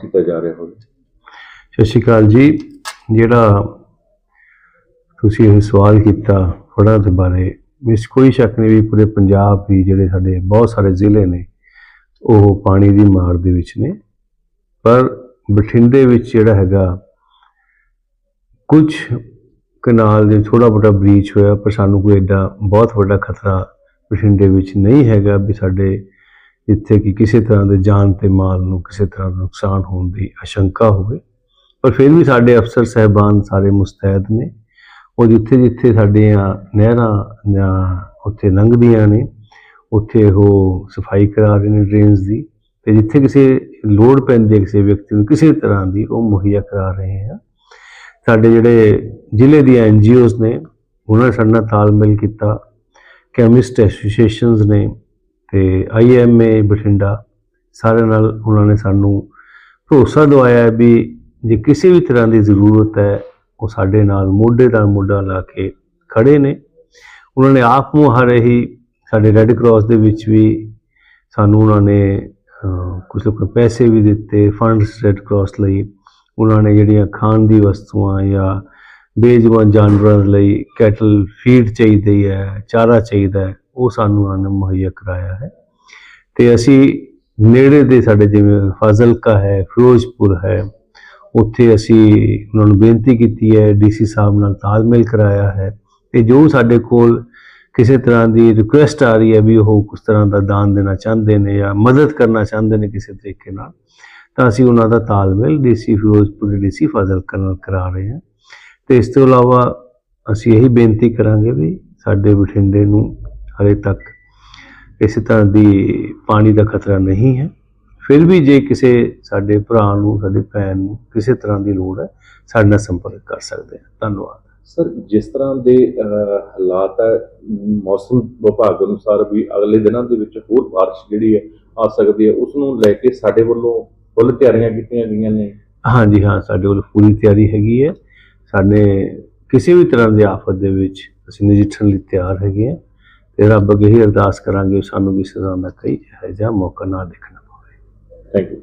ਕੀਤਾ ਜਾ ਰਿਹਾ ਹੋਵੇ। ਸਤਿ ਸ਼੍ਰੀ ਅਕਾਲ ਜੀ। ਜਿਹੜਾ ਤੁਸੀਂ ਇਹ ਸਵਾਲ ਕੀਤਾ ਫੜਾਂ ਦੇ ਬਾਰੇ ਇਸ ਕੋਈ ਸ਼ੱਕ ਨਹੀਂ ਵੀ ਪੂਰੇ ਪੰਜਾਬ ਵੀ ਜਿਹੜੇ ਸਾਡੇ ਬਹੁਤ ਸਾਰੇ ਜ਼ਿਲ੍ਹੇ ਨੇ, ਉਹ ਪਾਣੀ ਦੀ ਮਾਰ ਦੇ ਵਿੱਚ ਨੇ। ਪਰ ਬਠਿੰਡੇ ਵਿੱਚ ਜਿਹੜਾ ਹੈਗਾ, ਕੁਝ ਕਨਾਲ ਦੇ ਥੋੜਾ ਬੜਾ ਬ੍ਰੀਚ ਹੋਇਆ, ਪਰ ਸਾਨੂੰ ਕੋਈ ਐਡਾ ਬਹੁਤ ਵੱਡਾ ਖਤਰਾ ਬਠਿੰਡੇ ਵਿੱਚ ਨਹੀਂ ਹੈਗਾ ਵੀ ਸਾਡੇ ਜਿੱਥੇ ਕਿ ਕਿਸੇ ਤਰ੍ਹਾਂ ਦੇ ਜਾਨ ਤੇ ਮਾਲ ਨੂੰ ਕਿਸੇ ਤਰ੍ਹਾਂ ਦਾ ਨੁਕਸਾਨ ਹੋਣ ਦੀ ਆਸ਼ੰਕਾ ਹੋਵੇ। ਪਰ ਫਿਰ ਵੀ ਸਾਡੇ ਅਫਸਰ ਸਹਿਬਾਨ ਸਾਰੇ ਮੁਸਤੈਦ ਨੇ। ਉਹ ਜਿੱਥੇ ਜਿੱਥੇ ਸਾਡੀਆਂ ਨਹਿਰਾਂ ਜਾਂ ਉੱਥੇ ਲੰਘਦੀਆਂ ਨੇ, ਉੱਥੇ ਉਹ ਸਫ਼ਾਈ ਕਰਾ ਰਹੇ ਨੇ ਡਰੇਨਸ ਦੀ ਤੇ ਜਿੱਥੇ ਕਿਸੇ ਲੋੜ ਪੈਂਦੀ ਹੈ ਕਿਸੇ ਵਿਅਕਤੀ ਨੂੰ ਕਿਸੇ ਤਰ੍ਹਾਂ ਦੀ ਉਹ ਮੁਹੱਈਆ ਕਰਾ ਰਹੇ ਆ। ਸਾਡੇ ਜਿਹੜੇ ਜ਼ਿਲ੍ਹੇ ਦੀਆਂ ਐਨਜੀਓਜ਼ ਨੇ, ਉਹਨਾਂ ਨੇ ਸਾਡੇ ਨਾਲ ਤਾਲਮੇਲ ਕੀਤਾ। ਕੈਮਿਸਟ ਐਸੋਸੀਏਸ਼ਨਸ ਨੇ ਤੇ ਆਈਐਮਏ ਬਠਿੰਡਾ ਸਾਰੇ ਨਾਲ ਉਹਨਾਂ ਨੇ ਸਾਨੂੰ ਭਰੋਸਾ ਦਵਾਇਆ ਵੀ ਜੇ ਕਿਸੇ ਵੀ ਤਰ੍ਹਾਂ ਦੀ ਜ਼ਰੂਰਤ ਹੈ ਉਹ ਸਾਡੇ ਨਾਲ ਮੋਢੇ ਨਾਲ ਮੋਢਾ ਲਾ ਕੇ ਖੜੇ ਨੇ। ਉਹਨਾਂ ਨੇ ਆਪ ਮੁਹਾਰੇ ਹੀ ਸਾਡੇ ਰੈੱਡ ਕਰਾਸ ਦੇ ਵਿੱਚ ਵੀ ਸਾਨੂੰ ਉਹਨਾਂ ਨੇ ਅਹ, ਕੁਝ ਲੋਕ ਪੈਸੇ ਵੀ ਦਿੱਤੇ ਫੰਡਸ ਰੈੱਡ ਕਰਾਸ ਲਈ। ਉਹਨਾਂ ਨੇ ਜਿਹੜੀਆਂ ਖਾਣ ਦੀ ਵਸਤੂਆਂ ਜਾਂ ਬੇਜਵਾਨ ਜਾਨਵਰਾਂ ਲਈ ਕੈਟਲ ਫੀਡ ਚਾਹੀਦੀ ਹੈ ਚਾਰਾ ਚਾਹੀਦਾ ਹੈ। ਉਹ ਸਾਨੂੰ ਉਹਨਾਂ ਨੇ ਮੁਹੱਈਆ ਕਰਾਇਆ ਹੈ। ਤੇ ਅਸੀਂ ਨੇੜੇ ਦੇ ਸਾਡੇ ਜਿਵੇਂ ਫਾਜ਼ਿਲਕਾ ਹੈ, ਫਿਰੋਜ਼ਪੁਰ ਹੈ, ਉੱਥੇ ਅਸੀਂ ਉਹਨਾਂ ਨੂੰ ਬੇਨਤੀ ਕੀਤੀ ਹੈ, ਡੀਸੀ ਸਾਹਿਬ ਨਾਲ ਤਾਲਮੇਲ ਕਰਾਇਆ ਹੈ। ਤੇ ਜੋ ਸਾਡੇ ਕੋਲ ਕਿਸੇ ਤਰ੍ਹਾਂ ਦੀ ਰਿਕੁਐਸਟ ਆ ਰਹੀ ਹੈ ਵੀ ਉਹ ਕਿਸ ਤਰ੍ਹਾਂ ਦਾ ਦਾਨ ਦੇਣਾ ਚਾਹੁੰਦੇ ਨੇ ਜਾਂ ਮਦਦ ਕਰਨਾ ਚਾਹੁੰਦੇ ਨੇ ਕਿਸੇ ਤਰੀਕੇ ਨਾਲ, ਤਾਂ ਅਸੀਂ ਉਹਨਾਂ ਦਾ ਤਾਲਮੇਲ ਡੀਸੀ ਫਿਰੋਜ਼ਪੁਰ ਦੇ ਡੀਸੀ ਫਾਜ਼ਿਲਕਾ ਨਾਲ ਕਰਾ ਰਹੇ ਹਾਂ। ਤੇ ਇਸ ਤੋਂ ਇਲਾਵਾ ਅਸੀਂ ਇਹੀ ਬੇਨਤੀ ਕਰਾਂਗੇ ਵੀ ਸਾਡੇ ਬਠਿੰਡੇ ਨੂੰ ਹਲੇ ਤੱਕ ਕਿਸੇ ਤਰ੍ਹਾਂ ਦੀ ਪਾਣੀ ਦਾ ਖਤਰਾ ਨਹੀਂ ਹੈ ਫਿਰ ਵੀ ਜੇ ਕਿਸੇ ਸਾਡੇ ਭਰਾ ਨੂੰ ਸਾਡੇ ਭੈਣ ਨੂੰ ਕਿਸੇ ਤਰ੍ਹਾਂ ਦੀ ਲੋੜ ਹੈ ਸਾਡੇ ਨਾਲ ਸੰਪਰਕ ਕਰ ਸਕਦੇ ਹਨ ਧੰਨਵਾਦ ਸਰ ਜਿਸ ਤਰ੍ਹਾਂ ਦੇ ਅਹ, ਹਾਲਾਤ ਹੈ ਮ, ਮੌਸਮ ਵਿਭਾਗ ਅਨੁਸਾਰ ਵੀ ਅਗਲੇ ਦਿਨਾਂ ਦੇ ਵਿੱਚ ਹੋਰ بارش ਜਿਹੜੀ ਹੈ ਆ ਸਕਦੀ ਹੈ ਉਸ ਨੂੰ ਲੈ ਕੇ ਸਾਡੇ ਵੱਲੋਂ ਫੁੱਲ ਤਿਆਰੀਆਂ ਕੀਤੀਆਂ ਗਈਆਂ ਨੇ ਹਾਂਜੀ ਹਾਂ ਸਾਡੇ ਕੋਲ ਪੂਰੀ ਤਿਆਰੀ ਹੈਗੀ ਹੈ ਸਾਡੇ ਕਿਸੇ ਵੀ ਤਰ੍ਹਾਂ ਦੀ ਆਫਤ ਦੇ ਵਿੱਚ ਅਸੀਂ ਨਜਿੱਠਣ ਲਈ ਤਿਆਰ ਹੈਗੇ ਹਾਂ ਤੇ ਰੱਬ ਅੱਗੇ ਹੀ ਅਰਦਾਸ ਕਰਾਂਗੇ ਸਾਨੂੰ ਵੀ ਤਰ੍ਹਾਂ ਦਾ ਕਈ ਇਹੋ ਜਿਹਾ ਮੌਕਾ ਨਾ ਦੇਖਣਾ ਪਵੇ। Thank you